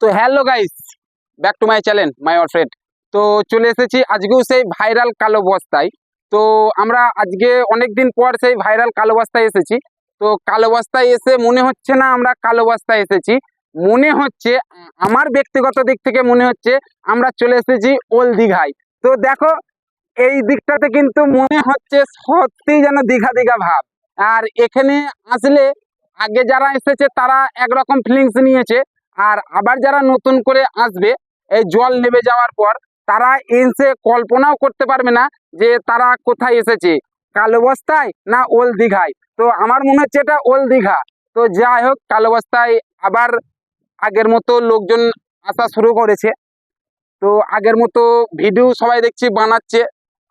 তো hello guys back to my channel my all friend তো চলে এসেছি আজকেও সেই ভাইরাল কালো বস্তায়। তো আমরা আজকে অনেক দিন পর সেই ভাইরাল কালো বস্তায় এসেছি। তো কালো বস্তায় এসে মনে হচ্ছে না আমরা কালো বস্তায় এসেছি। মনে হচ্ছে, আমার ব্যক্তিগত দিক থেকে মনে হচ্ছে আমরা চলে এসেছি ওল দীঘায়। তো দেখো, এই দিকটাতে কিন্তু মনে হচ্ছে সত্যি যেন দীঘা দীঘা ভাব। আর এখানে আসলে আগে যারা এসেছে তারা একরকম ফিলিংস নিয়েছে। আর আবার যারা নতুন করে আসবে, এই জল নেমে যাওয়ার পর, তারা এসে কল্পনাও করতে পারবে না যে তারা কোথায় এসেছে। কালো বস্তায় না ওল দীঘায়? তো আমার মনে হচ্ছে এটা ওল দীঘা। তো যাই হোক, কালো বস্তায় আবার আগের মতো লোকজন আসা শুরু করেছে। তো আগের মতো ভিডিও সবাই দেখছি বানাচ্ছে,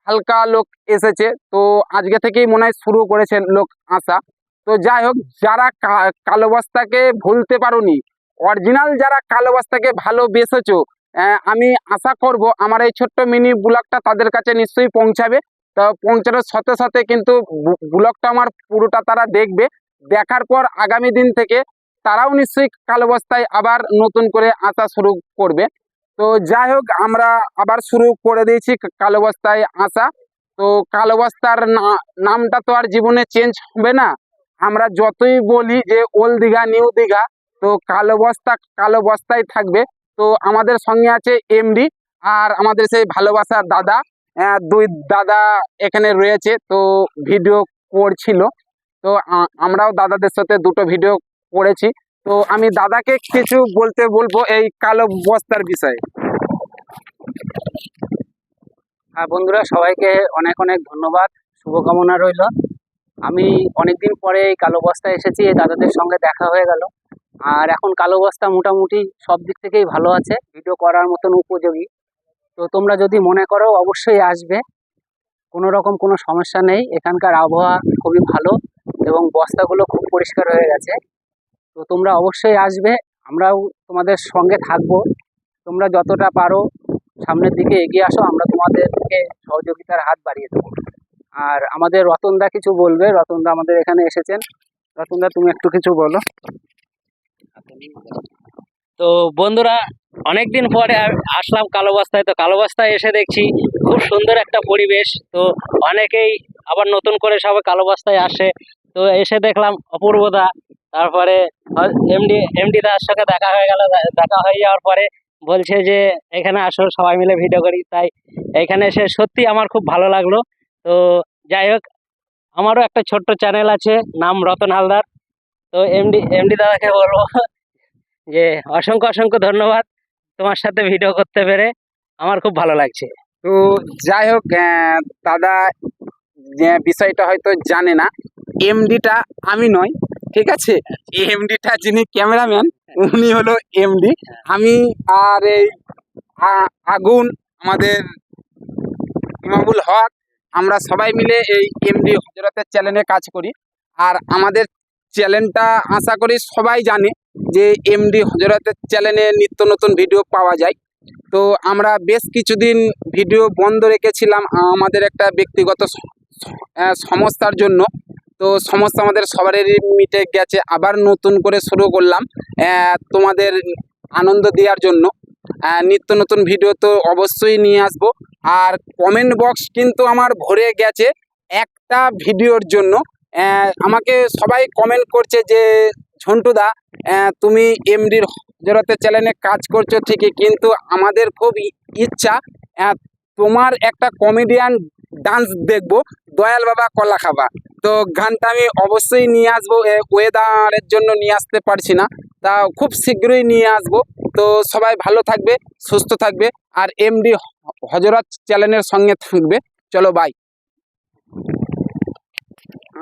হালকা লোক এসেছে। তো আজকে থেকেই মনে হয় শুরু করেছে লোক আসা। তো যাই হোক, যারা কা- কালো বস্তাকে ভুলতে পারোনি অরিজিনাল যারা কালো বস্তাকে ভালোবেসেছো আমি আশা করব আমার এই ছোট্ট মিনি ব্লগটা তাদের কাছে নিশ্চয়ই পৌঁছাবে। তো পৌঁছানোর সাথে সাথে কিন্তু ব্লগটা আমার পুরোটা তারা দেখবে। দেখার পর আগামী দিন থেকে তারাও নিশ্চয়ই কালো বস্তায় আবার নতুন করে আসা শুরু করবে। তো যাই হোক, আমরা আবার শুরু করে দিয়েছি কা- কালো বস্তায় আসা। তো কালো বস্তার না- নামটা তো আর জীবনে চেঞ্জ হবে না। আমরা যতই বলি যে ওল দীঘা নিউ দীঘা তো কালো বস্তা, কালো বস্তায় থাকবে। তো আমাদের সঙ্গে আছে এমডি আর আমাদের সেই ভালোবাসার দাদা। দুই দাদা এখানে রয়েছে, তো ভিডিও করছিল। তো আমরাও দাদাদের সাথে দুটো ভিডিও করেছি। তো আমি দাদাকে কিছু বলতে বলব এই কালো বস্তার বিষয়ে। হ্যাঁ বন্ধুরা, সবাইকে অনেক অনেক ধন্যবাদ। শুভকামনা রইল। আমি অনেকদিন পরে এই কালো বস্তায় এসেছি, এই দাদাদের সঙ্গে দেখা হয়ে গেল। আর এখন কালো বস্তা মোটামুটি সব দিক থেকেই ভালো আছে। ভিডিও করার মতন উপযোগী। তো তোমরা যদি মনে করো, অবশ্যই আসবে। কোনো রকম কোনো সমস্যা নেই। এখানকার আবহাওয়া খুবই ভালো এবং বস্তাগুলো খুব পরিষ্কার হয়ে গেছে। তো তোমরা অবশ্যই আসবে। আমরাও তোমাদের সঙ্গে থাকব। তোমরা যতটা পারো সামনের দিকে এগিয়ে আসো। আমরা তোমাদেরকে সহযোগিতার হাত বাড়িয়ে দেবো। আর আমাদের রতনদা কিছু বলবে। রতনদা আমাদের এখানে এসেছেন। রতনদা, তুমি একটু কিছু বলো। তো বন্ধুরা, অনেকদিন পরে আসলাম কালো বস্তায় তো কালো বস্তায় এসে দেখছি খুব সুন্দর একটা পরিবেশ। তো অনেকেই আবার নতুন করে সবাই কালো বস্তায় আসে। তো এসে দেখলাম অপূর্বদা। তারপরে এমডি এমডি দার সঙ্গে দেখা হয়ে গেল। দেখা হয়ে যাওয়ার পরে বলছে যে, এখানে আসো, সবাই মিলে ভিডিও করি। তাই এখানে এসে সত্যি আমার খুব ভালো লাগল। তো যাই হোক, আমারও একটা ছোট্ট চ্যানেল আছে, নাম রতন হালদার। তো এমডি এমডি দাদাকে বলব যে অসংখ্য অসংখ্য ধন্যবাদ তোমার সাথে ভিডিও করতে পেরে। আমার খুব ভালো লাগছে। তো যাই হোক দাদা বিষয়টা হয়তো জানে না। এমডিটা আমি নয় ঠিক আছে? এমডিটা যিনি ক্যামেরাম্যান উনি হলো এমডি আমি আর এই আগুন, আমাদের ইমামুল হক, আমরা সবাই মিলে এই এমডি হজরতের চ্যানেলে কাজ করি। আর আমাদের চ্যানেলটা আশা করি সবাই জানে। যে এমডি হজরতের চ্যানেলে নিত্য নতুন ভিডিও পাওয়া যায়। তো আমরা বেশ কিছুদিন ভিডিও বন্ধ রেখেছিলাম আমাদের একটা ব্যক্তিগত সমস্যার জন্য। তো সমস্যা আমাদের সবারই মিটে গেছে। আবার নতুন করে শুরু করলাম তোমাদের আনন্দ দেওয়ার জন্য। নিত্য নতুন ভিডিও তো অবশ্যই নিয়ে আসব। আর কমেন্ট বক্স কিন্তু আমার ভরে গেছে একটা ভিডিওর জন্য। আমাকে সবাই কমেন্ট করছে যে ঝন্টুদা তুমি এমডির জোরাতে চ্যানেলে কাজ করছ ঠিকই, কিন্তু আমাদের খুব ইচ্ছা তোমার একটা কমেডিয়ান ডান্স দেখব, দয়াল বাবা কলা খাবা। তো গানটা আমি অবশ্যই নিয়ে আসব ওয়েদারের জন্য নিয়ে আসতে পারছি না, তা খুব শীঘ্রই নিয়ে আসব। তো সবাই ভালো থাকবে, সুস্থ থাকবে, আর এমডি হজরত চ্যানেলের সঙ্গে থাকবে। চলো বাই